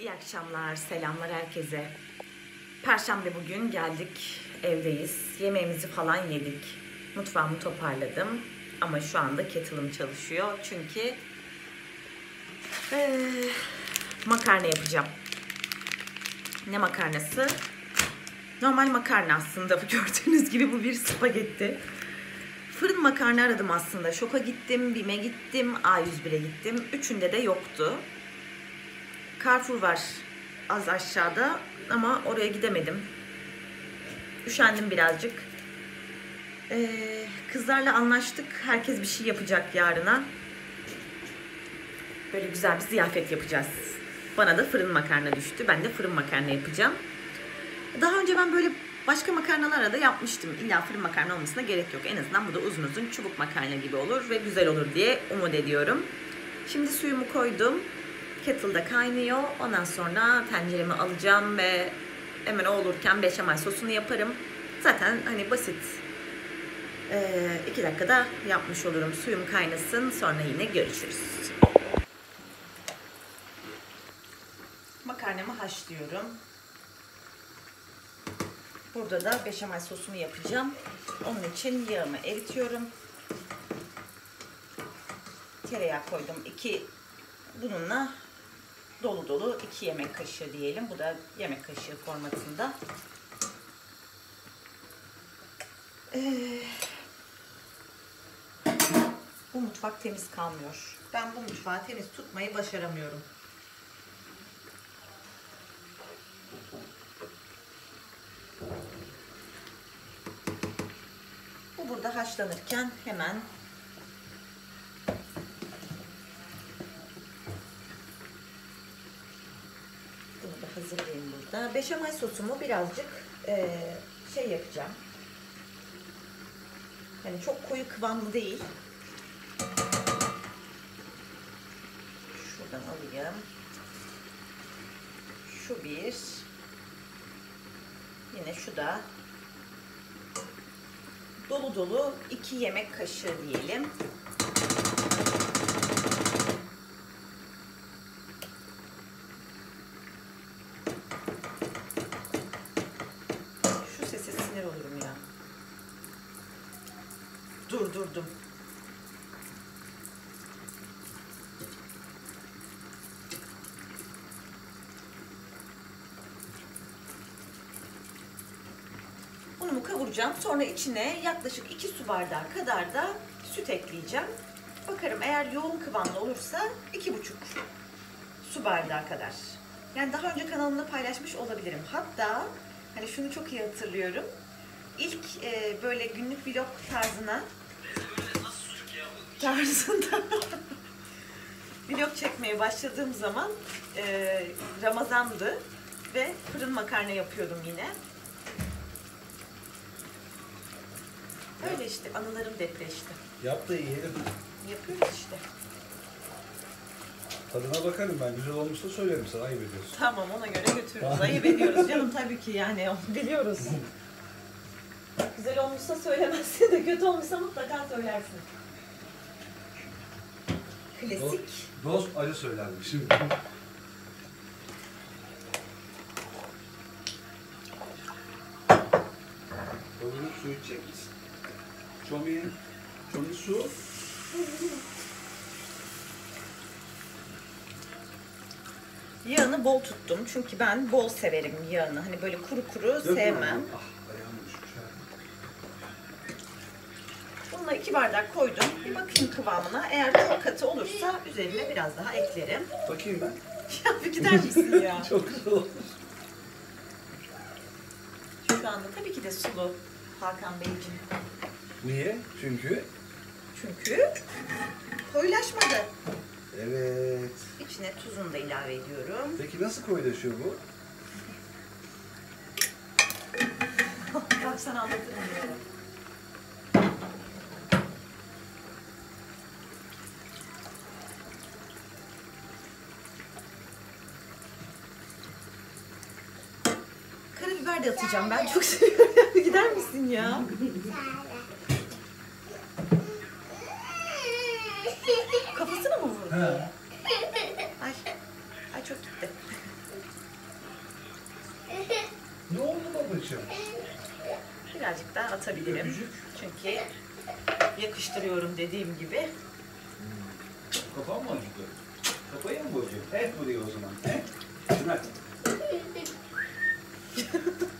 İyi akşamlar, selamlar herkese. Perşembe bugün geldik, evdeyiz. Yemeğimizi falan yedik. Mutfağımı toparladım. Ama şu anda kettle'ım çalışıyor. Çünkü eee, makarna yapacağım. Ne makarnası? Normal makarna aslında. Gördüğünüz gibi bu bir spagetti. Fırın makarna aradım aslında. Şoka gittim, BİM'e gittim, A101'e gittim. Üçünde de yoktu. Carrefour var az aşağıda ama oraya gidemedim. Üşendim birazcık. Ee, kızlarla anlaştık. Herkes bir şey yapacak yarına. Böyle güzel bir ziyafet yapacağız. Bana da fırın makarna düştü. Ben de fırın makarna yapacağım. Daha önce ben böyle başka makarnalara da yapmıştım. İlla fırın makarna olmasına gerek yok. En azından bu da uzun uzun çubuk makarna gibi olur ve güzel olur diye umut ediyorum. Şimdi suyumu koydum. Kettle'da kaynıyor. Ondan sonra tenceremi alacağım ve hemen o olurken beşamel sosunu yaparım. Zaten hani basit. Ee, iki dakikada yapmış olurum. Suyum kaynasın. Sonra yine görüşürüz. Makarnamı haşlıyorum. Burada da beşamel sosumu yapacağım. Onun için yağımı eritiyorum. Tereyağı koydum. İki bununla dolu dolu iki yemek kaşığı diyelim. Bu da yemek kaşığı formatında. Ee, bu mutfak temiz kalmıyor. Ben bu mutfağı temiz tutmayı başaramıyorum. Bu burada haşlanırken hemen bunu da hazırlayayım burada. Beşamel sosumu birazcık eee, şey yapacağım. Hani çok koyu kıvamlı değil. Şuradan alayım. Şu bir. Yine şu da dolu dolu 2 yemek kaşığı diyelim. Şu sese sinir olurum ya. Dur durdum. Unumu kavuracağım. Sonra içine yaklaşık 2 su bardağı kadar da süt ekleyeceğim. Bakarım eğer yoğun kıvamda olursa 2,5 su bardağı kadar. Yani daha önce kanalımda paylaşmış olabilirim. Hatta hani şunu çok iyi hatırlıyorum. İlk e, böyle günlük vlog tarzına tarzında vlog çekmeye başladığım zaman e, Ramazan'dı ve fırın makarna yapıyordum yine. Öyle işte anılarım depreşti. Yap da yiyelim. Yapıyoruz işte. Tadına bakarım ben. Güzel olmuşsa söylerim sana. Ayıp ediyorsun. Tamam ona göre götürürüz. Ayıp ediyoruz canım tabii ki yani onu biliyoruz. Güzel olmuşsa söylemezsin de kötü olmuşsa mutlaka söylersin. Klasik. Doz acı söylerdim şimdi. Onun suyu çekmiş. Çomi, çomi su. Yağını bol tuttum çünkü ben bol severim yağını. Hani böyle kuru kuru Dökme sevmem. onu. Ah ayağım düşmüş. Bununla iki bardak koydum. Bir bakayım kıvamına. Eğer çok katı olursa üzerine biraz daha eklerim. Bakayım ben. Ya bir gider misin ya? Çok güzel olmuş. Şu anda tabii ki de sulu Hakan Beyciğim. Niye? Çünkü Çünkü koyulaşmadı. evet. İçine tuzunu da ilave ediyorum. Peki nasıl koyulaşıyor bu? Bak sana anlatırım. De atacağım. Ben çok seviyorum. Gider misin ya? Kafasına mı vurdun? He. Ay. Ay çok gitti. Ne oldu babacığım? Birazcık daha atabilirim. Öpücük. Çünkü yakıştırıyorum dediğim gibi. Kafan mı acıdı? Kafayı mı boyayacak? Evet buraya o zaman. He? Şuna.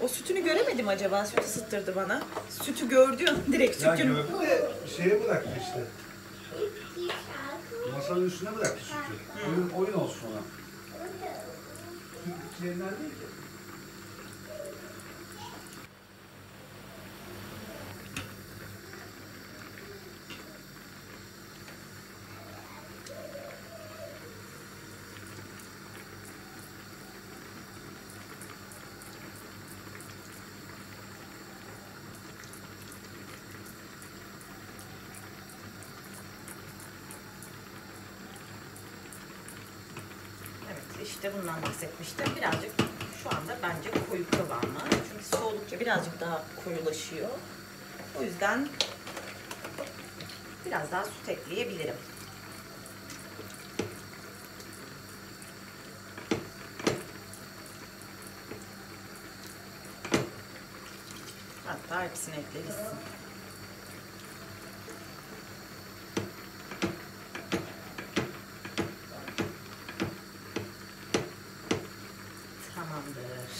O sütünü göremedim acaba. Süt ısıttırdı bana. Sütü gördü direkt Ya sütün. gördü de şeye bıraktı işte. Masanın üstüne bıraktı sütü. Oyun, oyun olsun ona. Süt içlerinden değil ki. Evet işte bundan bahsetmiştim. Birazcık şu anda bence koyu kıvamı. Çünkü soğudukça birazcık daha koyulaşıyor. O yüzden biraz daha süt ekleyebilirim. Hatta hepsini ekleriz. Tamamdır.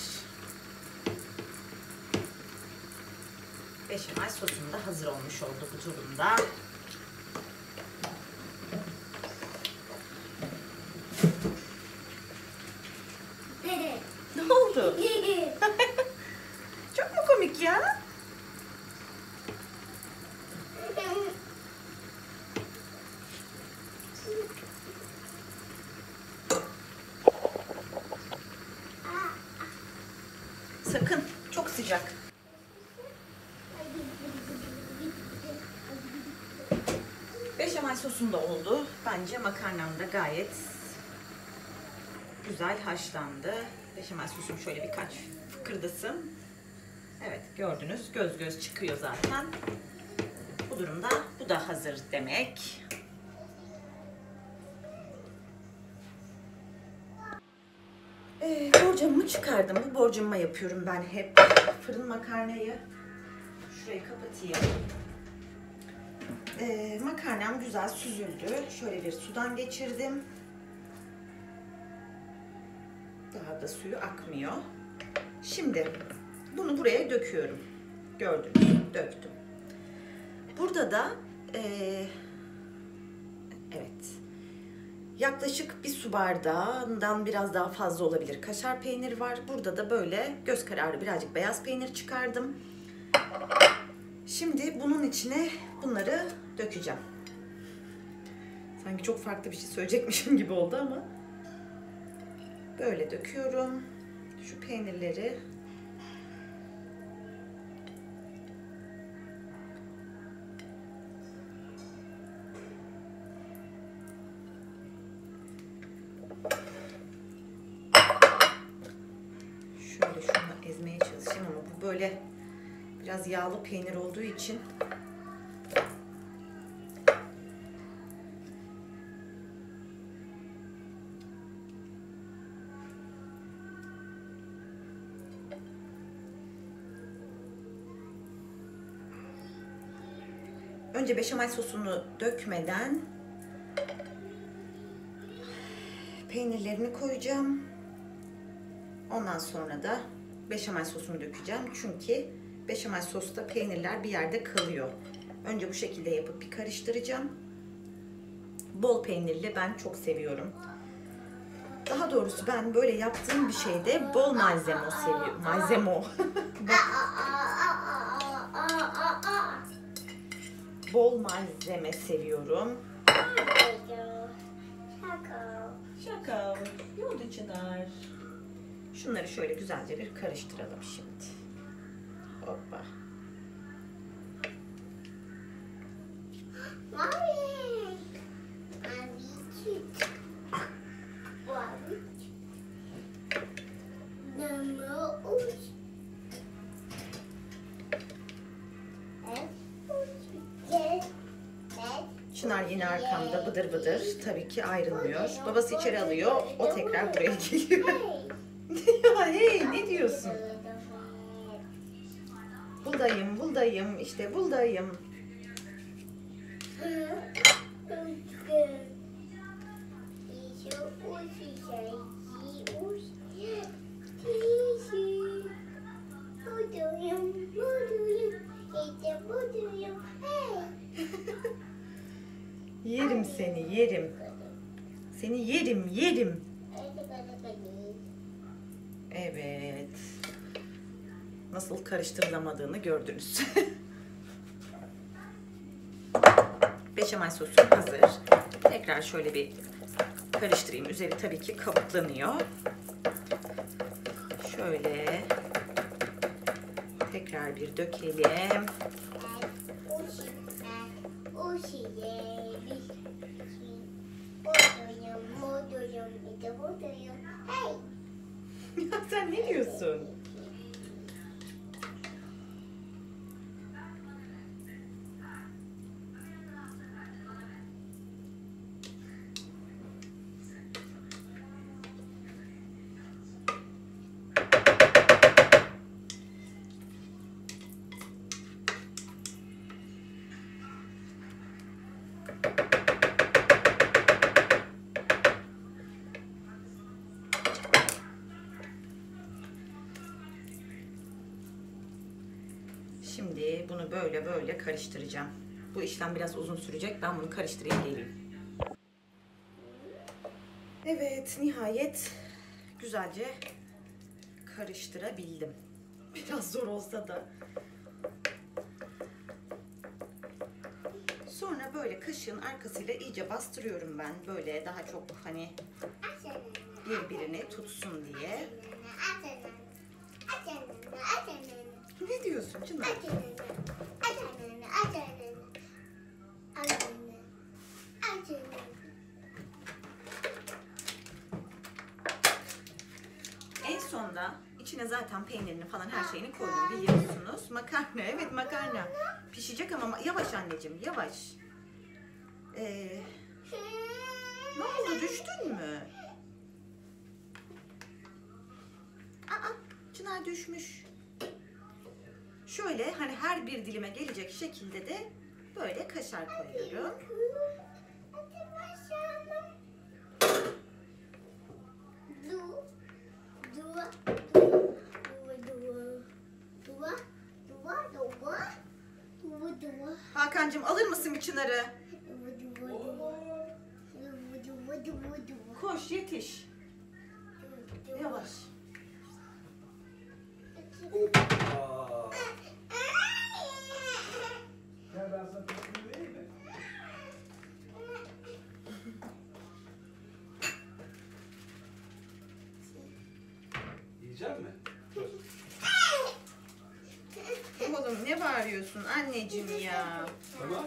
Beşamel sosum da hazır olmuş oldu bu durumda. Ne oldu? Çok mu komik ya? Sakın. Çok sıcak. Beşamel sosum da oldu. Bence makarnam da gayet güzel haşlandı. Beşamel sosum şöyle birkaç fıkırdasın. Evet gördünüz göz göz çıkıyor zaten. Bu durumda bu da hazır demek. Ee, borcamımı çıkardım. Bu borcamıma yapıyorum ben hep. Fırın makarnayı şurayı kapatayım. Ee, makarnam güzel süzüldü. Şöyle bir sudan geçirdim. Daha da suyu akmıyor. Şimdi bunu buraya döküyorum. Gördünüz, döktüm. Burada da eee, evet yaklaşık bir su bardağından biraz daha fazla olabilir kaşar peynir var. Burada da böyle göz kararı birazcık beyaz peynir çıkardım. Şimdi bunun içine bunları dökeceğim. Sanki çok farklı bir şey söyleyecekmişim gibi oldu ama böyle döküyorum. Şu peynirleri Şöyle şunu ezmeye çalışayım ama bu böyle biraz yağlı peynir olduğu için Önce beşamel sosunu dökmeden peynirlerini koyacağım. Ondan sonra da beşamel sosunu dökeceğim. Çünkü beşamel sosta peynirler bir yerde kalıyor. Önce bu şekilde yapıp bir karıştıracağım. Bol peynirli ben çok seviyorum. Daha doğrusu ben böyle yaptığım bir şeyde bol malzeme seviyorum. Malzeme. bol malzeme seviyorum. Şaka. Yolda Çınar. Şunları şöyle güzelce bir karıştıralım şimdi. Hoppa. Bıdır bıdır. Tabii ki ayrılmıyor. Babası içeri alıyor. O tekrar buraya geliyor. ya hey ne diyorsun? Buradayım, buradayım, işte buradayım. Yerim. Seni yerim, yerim. Evet. Nasıl karıştırılamadığını gördünüz. Beşamel sosum hazır. Tekrar şöyle bir karıştırayım. Üzeri tabii ki kabuklanıyor. Şöyle tekrar bir dökelim. Hey! Ya sen ne diyorsun? Böyle böyle karıştıracağım. Bu işlem biraz uzun sürecek. Ben bunu karıştırayım geleyim. Evet, nihayet güzelce karıştırabildim. Biraz zor olsa da. Sonra böyle kaşığın arkasıyla iyice bastırıyorum ben. Böyle daha çok hani birbirini tutsun diye. Ne diyorsun Çınar? En sonda içine zaten peynirini falan her şeyini koydum biliyorsunuz. Makarna evet makarna. Pişecek ama yavaş anneciğim yavaş. Ee, ne oldu düştün mü? Aa Çınar düşmüş. Şöyle hani her bir dilime gelecek şekilde de böyle kaşar koyuyorum. Hakan'cığım alır mısın bir Çınar'ı? Koş yetiş. Yavaş. Sana tepkimi vereyim mi? Yiyecek mi? Dur. Oğlum ne bağırıyorsun anneciğim ya? Tamam.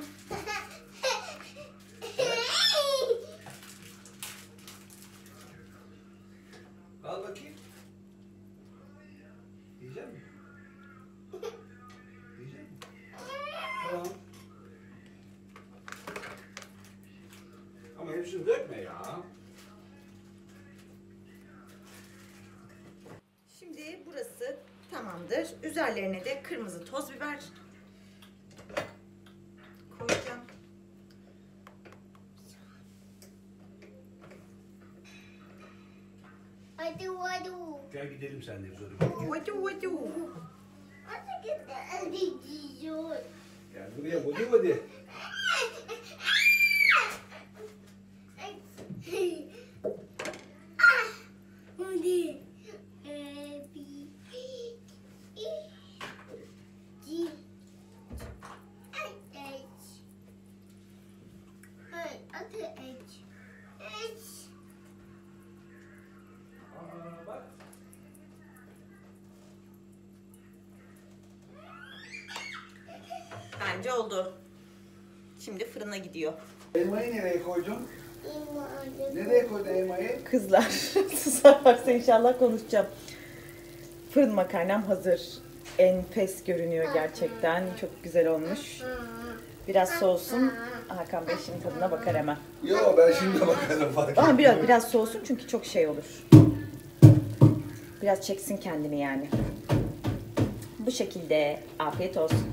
Tamamdır. Üzerlerine de kırmızı toz biber koyacağım. Gel gidelim sen de sonra. Vadu vadu. Gel buraya vadi vadi. Bence oldu. Şimdi fırına gidiyor. Elmayı nereye koydun? Nereye koydun elmayı? Kızlar susarlarsa inşallah konuşacağım. Fırın makarnam hazır. Enfes görünüyor gerçekten. Çok güzel olmuş. Biraz soğusun. Hakan Bey şimdi tadına bakar hemen. Yo ben şimdi bakarım fark Ama biraz biraz soğusun çünkü çok şey olur. Biraz çeksin kendini yani. Bu şekilde afiyet olsun.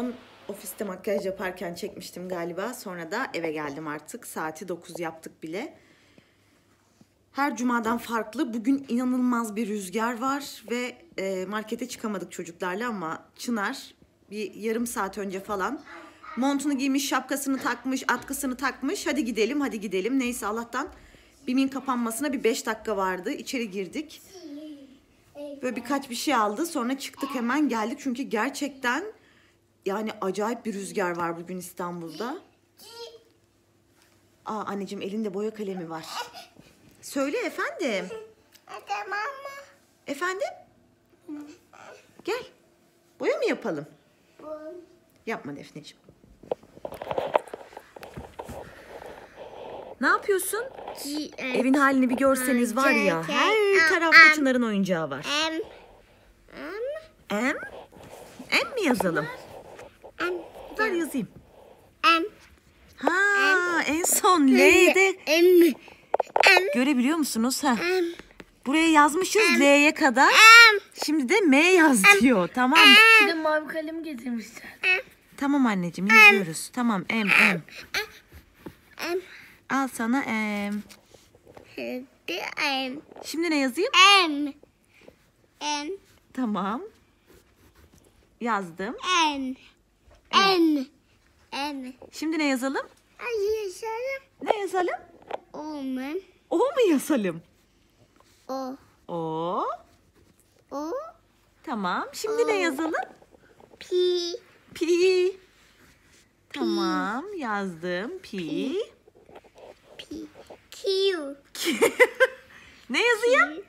Son ofiste makyaj yaparken çekmiştim galiba. Sonra da eve geldim artık. Saati 9 yaptık bile. Her cumadan farklı. Bugün inanılmaz bir rüzgar var ve e, markete çıkamadık çocuklarla ama Çınar bir yarım saat önce falan montunu giymiş, şapkasını takmış, atkısını takmış. Hadi gidelim, hadi gidelim. Neyse Allah'tan BİM'in kapanmasına bir 5 dakika vardı. İçeri girdik. Böyle birkaç bir şey aldı. Sonra çıktık hemen geldik. Çünkü gerçekten yani acayip bir rüzgar var bugün İstanbul'da. Aa anneciğim elinde boya kalemi var. Söyle efendim. Tamam mı? Efendim? Gel. Boya mı yapalım? Yapma Defneciğim. Ne yapıyorsun? Evin halini bir görseniz var ya. Her tarafta Çınar'ın oyuncağı var. Em. M? M mi yazalım? Ver yazayım. Em. Ha, en son L'de. Em. görebiliyor musunuz? Ha. Buraya yazmışız L'ye kadar. Şimdi de M yaz diyor. Tamam. Bir de mavi kalem getirmişler. Tamam anneciğim yazıyoruz. Tamam M M. Al sana M. Hadi em. Şimdi ne yazayım? Em. Em. Tamam. Yazdım. Em. Em. M. Şimdi ne yazalım? Ay yazalım. Ne yazalım? Omen. O mu yazalım? O. O. O. Tamam. Şimdi ne O. yazalım? P. Pi. Tamam yazdım. Pi. P. Q. Ne yazayım?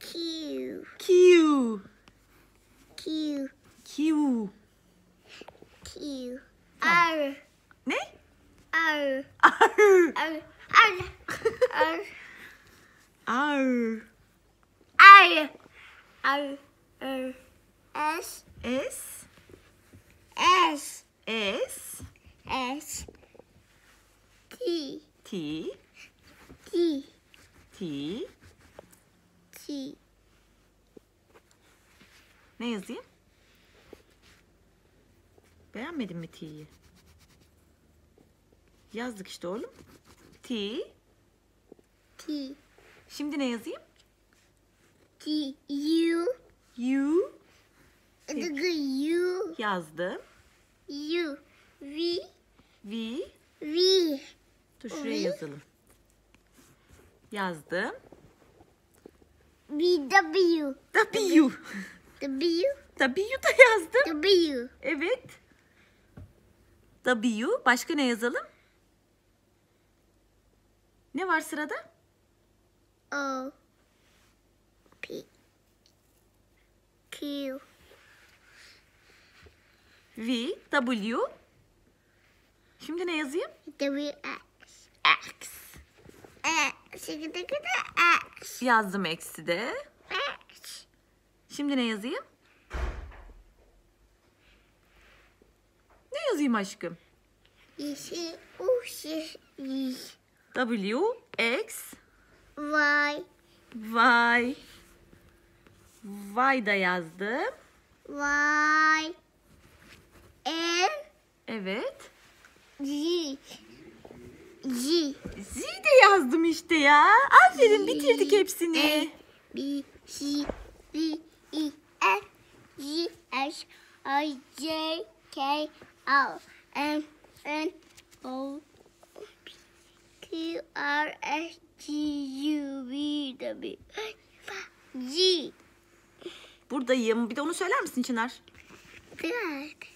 Q. Q. Q. Q. Q. R. Ne? R. R. R. R. R. R. R. R. R. S. S. S. S. S. T. T. T. T. T. Ne yazayım? Beğenmedin mi T'yi? Yazdık işte oğlum. T. T. Şimdi ne yazayım? T. U. U. U. Yazdım. U. V. V. V. Dur şuraya yazalım. Yazdım. B. W. W. W. W da yazdım. W. Evet. W. Başka ne yazalım? Ne var sırada? O. P. Q. V. W. Şimdi ne yazayım? W. X. X. E. Sıkıntı kadar X. Yazdım eksi de. X. Şimdi ne yazayım? Ne yazayım aşkım? W. X. Y. Y. Y da yazdım. Y. N. Evet. G. G. Z de yazdım işte ya. Aferin bitirdik hepsini. B, C, D, E, F, G, H, I, J, K, L, M, N, O, P, Q, R, S, T, U, V, W, G. Buradayım. Bir de onu söyler misin Çınar? Good.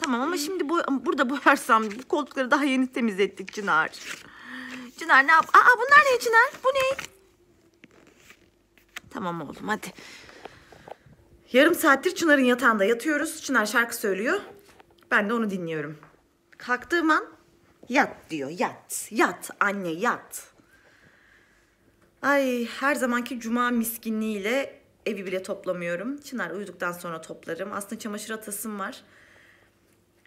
Tamam ama şimdi bu, burada boyarsam bu koltukları daha yeni temizlettik Çınar. Çınar ne yap? Aa bunlar ne Çınar? Bu ne? Tamam oğlum hadi. Yarım saattir Çınar'ın yatağında yatıyoruz. Çınar şarkı söylüyor. Ben de onu dinliyorum. Kalktığım an yat diyor. Yat. Yat anne yat. Ay her zamanki cuma miskinliğiyle evi bile toplamıyorum. Çınar uyuduktan sonra toplarım. Aslında çamaşır atasım var.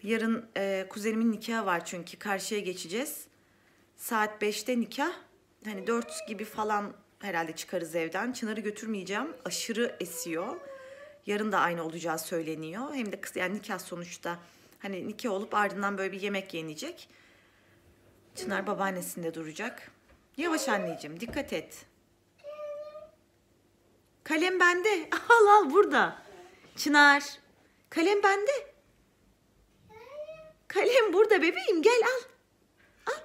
Yarın e, kuzenimin nikahı var çünkü karşıya geçeceğiz. Saat 5'te nikah. Hani 4 gibi falan herhalde çıkarız evden. Çınar'ı götürmeyeceğim. Aşırı esiyor. Yarın da aynı olacağı söyleniyor. Hem de kız yani nikah sonuçta. Hani nikah olup ardından böyle bir yemek yenecek. Çınar babaannesinde duracak. Yavaş anneciğim dikkat et. Kalem bende. Al al burada. Çınar. Kalem bende. Kalem burada bebeğim gel al. Al.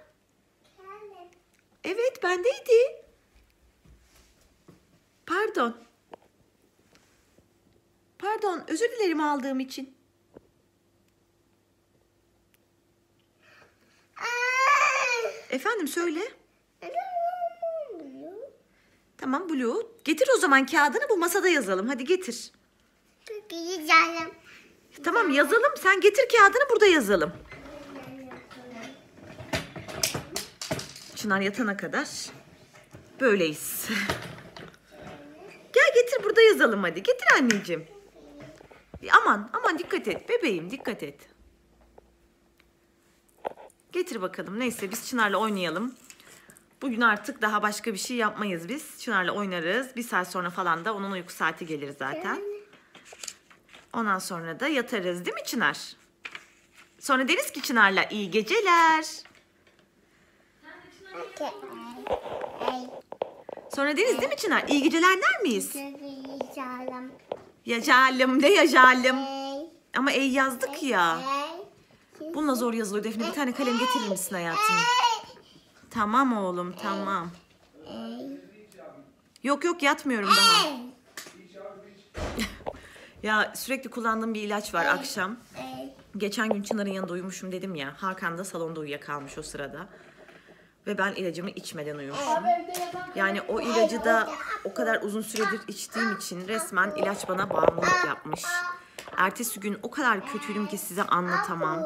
Evet bendeydi. Pardon. Pardon özür dilerim aldığım için. Efendim söyle. Tamam Blue. Getir o zaman kağıdını bu masada yazalım. Hadi getir. Çok iyi canım. Tamam yazalım. Sen getir kağıdını burada yazalım. Çınar yatana kadar böyleyiz. Gel getir burada yazalım hadi. Getir anneciğim. Aman aman dikkat et bebeğim dikkat et. Getir bakalım. Neyse biz Çınar'la oynayalım. Bugün artık daha başka bir şey yapmayız biz. Çınar'la oynarız. Bir saat sonra falan da onun uyku saati gelir zaten. Ondan sonra da yatarız değil mi Çınar? Sonra deriz ki Çınar'la iyi geceler. Sonra deriz değil mi Çınar? İyi geceler der miyiz? Canım. Yaşalım de yaşalım. Ama ey yazdık ya. Bununla zor yazılıyor Defne. Bir tane kalem getirir misin hayatım? Tamam oğlum tamam. Yok yok yatmıyorum daha. Ya sürekli kullandığım bir ilaç var akşam. Geçen gün Çınar'ın yanında uyumuşum dedim ya. Hakan da salonda uyuyakalmış o sırada. Ve ben ilacımı içmeden uyumuşum. Yani o ilacı da o kadar uzun süredir içtiğim için resmen ilaç bana bağımlılık yapmış. Ertesi gün o kadar kötüydüm ki size anlatamam.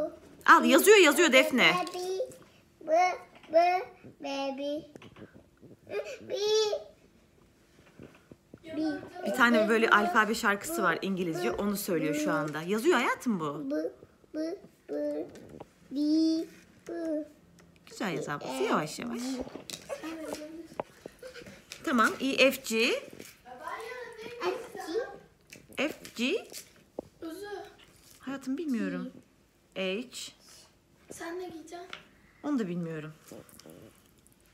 Al yazıyor yazıyor Defne. Baby. Bu, bu, baby. Bir. Bir tane böyle alfabe şarkısı var İngilizce onu söylüyor şu anda. Yazıyor hayatım bu. Bu, bu, bu. Bir, bu. Güzel yaz ablası yavaş yavaş. Tamam E F G. F G Hayatım bilmiyorum. H Sen ne giyeceksin? Onu da bilmiyorum.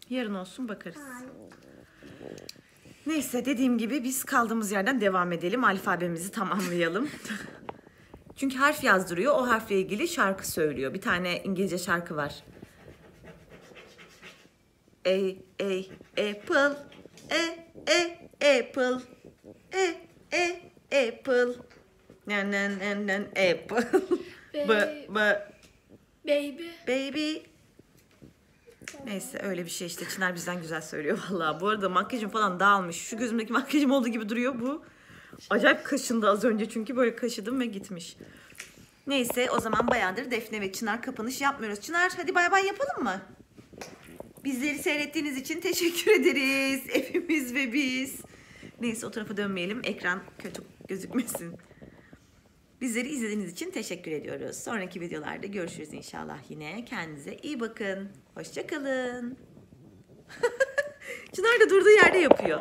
Yarın olsun bakarız. Neyse dediğim gibi biz kaldığımız yerden devam edelim. Alfabemizi tamamlayalım. Çünkü harf yazdırıyor. O harfle ilgili şarkı söylüyor. Bir tane İngilizce şarkı var. A, A, apple. E, E, apple. E, E, apple. Nen, nen, nen, nen, apple. B, B, Baby. Baby. Neyse öyle bir şey işte. Çınar bizden güzel söylüyor vallahi. Bu arada makyajım falan dağılmış. Şu gözümdeki makyajım olduğu gibi duruyor bu. Acayip kaşındı az önce çünkü böyle kaşıdım ve gitmiş. Neyse o zaman bayağıdır Defne ve Çınar kapanış yapmıyoruz. Çınar hadi bay bay yapalım mı? Bizleri seyrettiğiniz için teşekkür ederiz. Hepimiz ve biz. Neyse o tarafa dönmeyelim. Ekran kötü gözükmesin. Bizleri izlediğiniz için teşekkür ediyoruz. Sonraki videolarda görüşürüz inşallah yine. Kendinize iyi bakın. Hoşçakalın. Çınar da durduğu yerde yapıyor.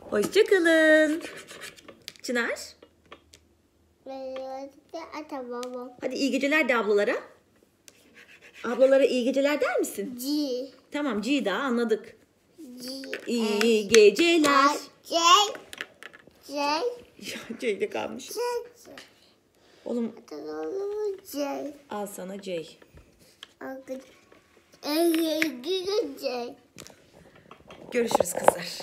Hoşçakalın. Çınar. Hadi iyi geceler de ablalara. Ablalara iyi geceler der misin? G. Tamam G daha anladık. G. İyi geceler. J. J. C'de kalmış. J. Oğlum. J. al sana C. Görüşürüz kızlar.